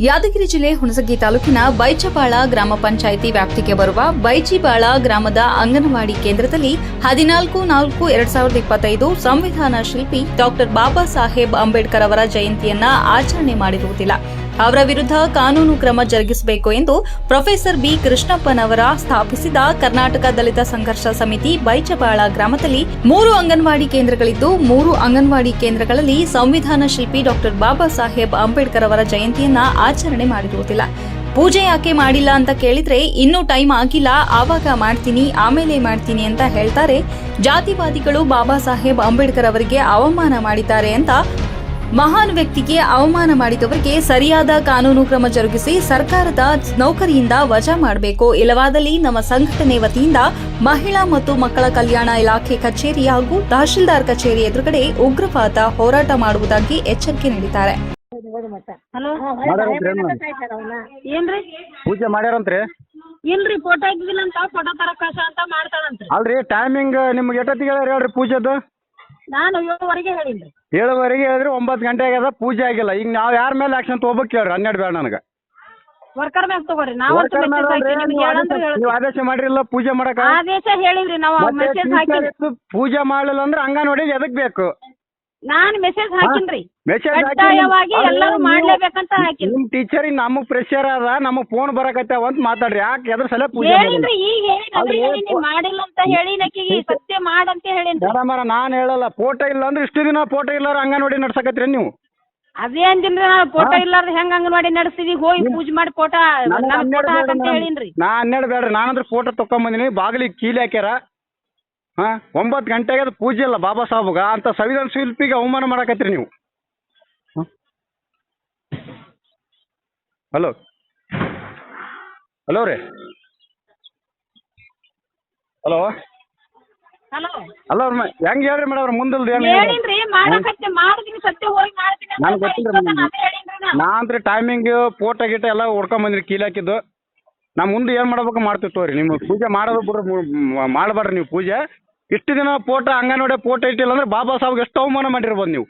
ಯಾದಗಿರಿ ಜಿಲ್ಲೆ ಹುಣಸಗಿ ತಾಲೂಕಿನ ಬೈಚಬಾಳ ಗ್ರಾಮ ಪಂಚಾಯಿತಿ ವ್ಯಾಪ್ತಿಗೆ ಬರುವ ಬೈಚಿಬಾಳ ಗ್ರಾಮದ ಅಂಗನವಾಡಿ ಕೇಂದ್ರದಲ್ಲಿ ಹದಿನಾಲ್ಕು ನಾಲ್ಕು ಎರಡ್ ಸಾವಿರದ ಇಪ್ಪತ್ತೈದು ಸಂವಿಧಾನ ಶಿಲ್ಪಿ ಡಾಕ್ಟರ್ ಬಾಬಾ ಸಾಹೇಬ್ ಅಂಬೇಡ್ಕರ್ ಅವರ ಜಯಂತಿಯನ್ನ ಆಚರಣೆ ಮಾಡಿರುವುದಿಲ್ಲ. ಅವರ ವಿರುದ್ಧ ಕಾನೂನು ಕ್ರಮ ಜರುಗಿಸಬೇಕು ಎಂದು ಪ್ರೊಫೆಸರ್ ಬಿ ಕೃಷ್ಣಪ್ಪನವರ ಸ್ಥಾಪಿಸಿದ ಕರ್ನಾಟಕ ದಲಿತ ಸಂಘರ್ಷ ಸಮಿತಿ ಬೈಚಬಾಳ ಗ್ರಾಮದಲ್ಲಿ ಮೂರು ಅಂಗನವಾಡಿ ಕೇಂದ್ರಗಳಿದ್ದು, ಮೂರು ಅಂಗನವಾಡಿ ಕೇಂದ್ರಗಳಲ್ಲಿ ಸಂವಿಧಾನ ಶಿಲ್ಪಿ ಡಾಕ್ಟರ್ ಬಾಬಾ ಸಾಹೇಬ್ ಅಂಬೇಡ್ಕರ್ ಅವರ ಜಯಂತಿಯನ್ನ ಆಚರಣೆ ಮಾಡಿರುವುದಿಲ್ಲ. ಪೂಜೆ ಯಾಕೆ ಮಾಡಿಲ್ಲ ಅಂತ ಕೇಳಿದ್ರೆ, ಇನ್ನೂ ಟೈಮ್ ಆಗಿಲ್ಲ, ಆವಾಗ ಮಾಡ್ತೀನಿ, ಆಮೇಲೆ ಮಾಡ್ತೀನಿ ಅಂತ ಹೇಳ್ತಾರೆ. ಜಾತಿವಾದಿಗಳು ಬಾಬಾ ಸಾಹೇಬ್ ಅಂಬೇಡ್ಕರ್ ಅವರಿಗೆ ಅವಮಾನ ಮಾಡಿದ್ದಾರೆ ಅಂತ ಮಹಾನ್ ವ್ಯಕ್ತಿಗೆ ಅವಮಾನ ಮಾಡಿದವರಿಗೆ ಸರಿಯಾದ ಕಾನೂನು ಕ್ರಮ ಜರುಗಿಸಿ ಸರ್ಕಾರದ ನೌಕರಿಯಿಂದ ವಜಾ ಮಾಡಬೇಕು. ಇಲ್ಲವಾದಲ್ಲಿ ನಮ್ಮ ಸಂಘಟನೆ ವತಿಯಿಂದ ಮಹಿಳಾ ಮತ್ತು ಮಕ್ಕಳ ಕಲ್ಯಾಣ ಇಲಾಖೆ ಕಚೇರಿ ಹಾಗೂ ತಹಶೀಲ್ದಾರ್ ಕಚೇರಿ ಎದುರುಗಡೆ ಉಗ್ರವಾದ ಹೋರಾಟ ಮಾಡುವುದಾಗಿ ಎಚ್ಚರಿಕೆ ನೀಡಿದ್ದಾರೆ. ಪೂಜೆ ಮಾಡ್ಯಾರಂತ್ರಿ? ಇಲ್ರಿ ಫೋಟೋ ಹಾಕಿದಿಲ್ಲ ಅಂತ ಫೋಟೋ ತರಕ್ ಅಂತ ಮಾಡ್ತಾರಂತ್ರಿ. ಅಲ್ರಿ ಟೈಮಿಂಗ್ ನಿಮ್ಗೆ ಎಷ್ಟೊತ್ತಿಗೆ ಹೇಳ್ರಿ ಪೂಜೆದು? ನಾನು ಏಳುವರೆಗೆ ಹೇಳಿನ್ರಿ ಏಳುವರೆಗೆ ಹೇಳಿದ್ರೆ ಒಂಬತ್ತು ಗಂಟೆ ಆಗ್ಯದ ಪೂಜೆ ಆಗಿಲ್ಲ. ಈಗ ನಾವು ಯಾರ ಮೇಲೆ ಆಕ್ಷನ್ ತಗೋಬೇಕು ಹೇಳ್ರಿ ಹನ್ನೆರಡು ಬೇಡ ನನಗೆ. ವರ್ಕರ್ ಮ್ಯಾಗ ತಗೋರಿ ನಾವಂತೂ Worker ಮೇಲೆ ಮೆಸೇಜ್ ಹಾಕಿ ಅಲ್ರಿ, ನಿಮ್ಗೆ ನೀವು ಆದೇಶ- ನೀವು ಮಾಡಿರಲ್ಲ ಪೂಜೆ ಮಾಡಕ? ಆದೇಶ ಹೇಳಿವ್ರಿ ನಾವು ಮತ್ತೆ ಮೆಸೇಜ್ ಹಾಕಿರಿ ಪೂಜೆ ಮಾಡಲಿಲ್ಲ ಅಂದ್ರೆ ಅಂಗನವಾಡಿ ಎದಕ್ ಬೇಕು? ನಾನ್ ಮೆಸೇಜ್ ಹಾಕಿನ್ರಿ. ಮೆಸೇಜ್ ಕಡ್ಡಾಯವಾಗಿ ಎಲ್ಲರೂ ಮಾಡ್ಲೇಬೇಕಂತ ಹಾಕಿನಿ. ನಿಮ್ ಟೀಚರ್ ನಮಗ್ ಪ್ರೆಷರ್ ಅದ ನಮಗ್ ಫೋನ್ ಬರಕತ್ತಾವ ಅಂತ ಮಾತಾಡ್ರಿ. ಯಾಕೆ ಅದ್ರ ಸಲ ಪೂಜೆ ಹೇಳಿನ್ರಿ ಈಗ ಹೇಳಿ ಅಲ್ರಿ, ಮಾಡಿಲ್ಲ ಅಂತ ಹೇಳಿ ನಕ್ಕಿಗೆ ಸತ್ಯ ಮಾಡಂತ ಹೇಳಿನ್ರಿ. ಮೇಡಮ್ ನಾನು ಹೇಳಲ್ಲ. ಫೋಟೋ ಇಲ್ಲ ಅಂದ್ರೆ ಇಷ್ಟು ದಿನ ಫೋಟೋ ಇಲ್ಲಾರ ಅಂಗನವಾಡಿ ನಡ್ಸಕತ್ರಿ ನೀವು? ಅದೇ ಅಂದಿನ್ರಿ ನಾನು ಫೋಟೋ ಇಲ್ಲಾರ್ದ ಹೆಂಗ್ ಅಂಗನವಾಡಿ ನಡೆಸ್ತಿದಿ ಹೋಗಿ ಪೂಜೆ ಮಾಡಿ ಫೋಟೋ ಫೋಟೋ ಹಾಕಂತ ಹೇಳಿನ್ರಿ. ನಾ ಹನ್ನೆರಡು ಬೇಡ್ರಿ. ನಾನಂದ್ರೆ ಫೋಟೋ ತಕೊಂಬಂದಿನಿ ಬಾಗಿಲಿಗೆ ಕೀಲಿ ಹಾಕ್ಯಾರ. ಹಾ? ಒಂಬತ್ತು ಗಂಟೆಗೆ ಅದು ಪೂಜೆ ಇಲ್ಲ ಬಾಬಾ ಸಾಹೇಬ್ಗ ಅಂತ ಸಂವಿಧಾನ ಶಿಲ್ಪಿಗೆ ಅವಮಾನ ಮಾಡಕತ್ರಿ ನೀವು. ಹಲೋ? ಹಲೋ ರೀ? ಹಲೋ? ಹಲೋ? ಹಲೋ ಹೆಂಗ್ ಹೇಳ್ರಿ ಮೇಡಮ್ ಅವ್ರ ಏನು ಹೇಳಿನ್ರಿ ಮಾಡಕತ್ತೆ ಮಾಡ್ತೀನಿ ಸತ್ಯ ಹೋಗಿ ಮಾಡ್ತೀನಿ ನಾನು ಗೊತ್ತಿಲ್ಲ ನಾ. ಅಂದ್ರೆ ಟೈಮಿಂಗ್ ಫೋಟೋ ಗೀಟ ಎಲ್ಲ ಹೊಡ್ಕೊಂಬಂದ್ರಿ ಕೀಲಿ ಹಾಕಿದ್ದು. ನಾ ಮುಂದೆ ಏನ್ ಮಾಡ್ಬೇಕು ಮಾಡ್ತೀವಿ ತೋರಿ ನಿಮ್ಮ ಪೂಜೆ ಮಾಡೋದು ಬಿಡ್ರಿ ಮಾಡಬೇಡ್ರಿ ನೀವು ಪೂಜೆ. ಇಷ್ಟು ದಿನ ಫೋಟೋ ಅಂಗನವಾಡಿ ಫೋಟೋ ಇಟ್ಟಿಲ್ಲ ಅಂದ್ರೆ ಬಾಬಾ ಸಾಹೇಬ್ಗೆ ಎಷ್ಟು ಅವಮಾನ ಮಾಡಿರ್ಬೋದು ನೀವು?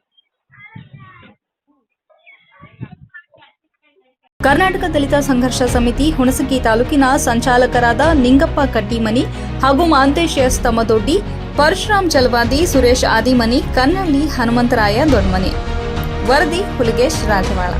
ಕರ್ನಾಟಕ ದಲಿತ ಸಂಘರ್ಷ ಸಮಿತಿ ಹುಣಸಗಿ ತಾಲೂಕಿನ ಸಂಚಾಲಕರಾದ ನಿಂಗಪ್ಪ ಕಟ್ಟಿಮನಿ ಹಾಗೂ ಮಾಂತೇಶ್ ಎಸ್ ತಮ್ಮದೊಡ್ಡಿ, ಪರಶುರಾಮ್ ಜಲವಾದಿ, ಸುರೇಶ್ ಆದಿಮನಿ, ಕನ್ನಳ್ಳಿ ಹನುಮಂತರಾಯ ದೊಡ್ಮನಿ. ವರದಿ, ಹುಲಿಗೇಶ್ ರಾಜವಾಳ.